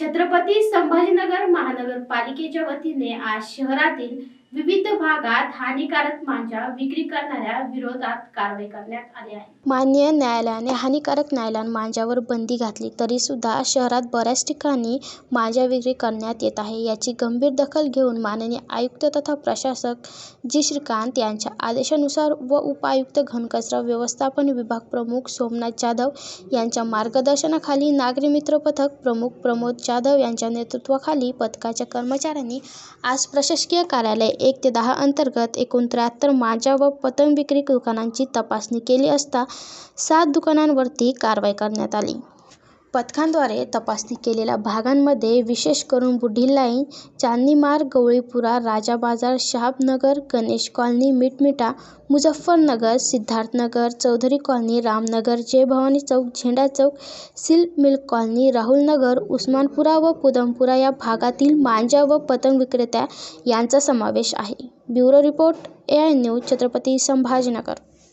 छत्रपती संभाजीनगर महानगरपालिकेच्या वतीने आज शहरातील विविध भागात हानिकारक मांजा विक्री करणाऱ्या विरोधात कारवाई करण्यात आली आहे. माननीय न्यायालयाने हानिकारक नायलॉन मांजावर बंदी घातली तरीसुद्धा शहरात बऱ्याच ठिकाणी मांजा विक्री करण्यात येत आहे. याची गंभीर दखल घेऊन माननीय आयुक्त तथा प्रशासक जी. श्रीकांत यांच्या आदेशानुसार व उपायुक्त घनकचरा व्यवस्थापन विभाग प्रमुख सोमनाथ जाधव यांच्या मार्गदर्शनाखाली नागरी मित्र पथक प्रमुख प्रमोद जाधव यांच्या नेतृत्वाखाली पथकाच्या कर्मचाऱ्यांनी आज प्रशासकीय कार्यालय एक ते दहा अंतर्गत एकूण त्र्याहत्तर माझ्या व पतंग विक्री दुकानांची तपासणी केली असता सात दुकानांवरती कारवाई करण्यात आली. पथकांद्वारे तपासणी केलेल्या भागांमध्ये विशेष करून बुढी लाईन चांदणी मार्ग Gawalipura Raja Bazar Shahabnagar Ganesh colony Mitmita Muzaffarnagar Siddharthnagar Chaudhari colony Ramnagar Jai Bhavani Chowk Zenda Chowk silk mill colony Rahulnagar Usmanpura व पुदमपुरा या भागातील मांजा व पतंग विक्रेत्या यांचा समावेश आहे. Bureau report A I news Chhatrapati Sambhajinagar.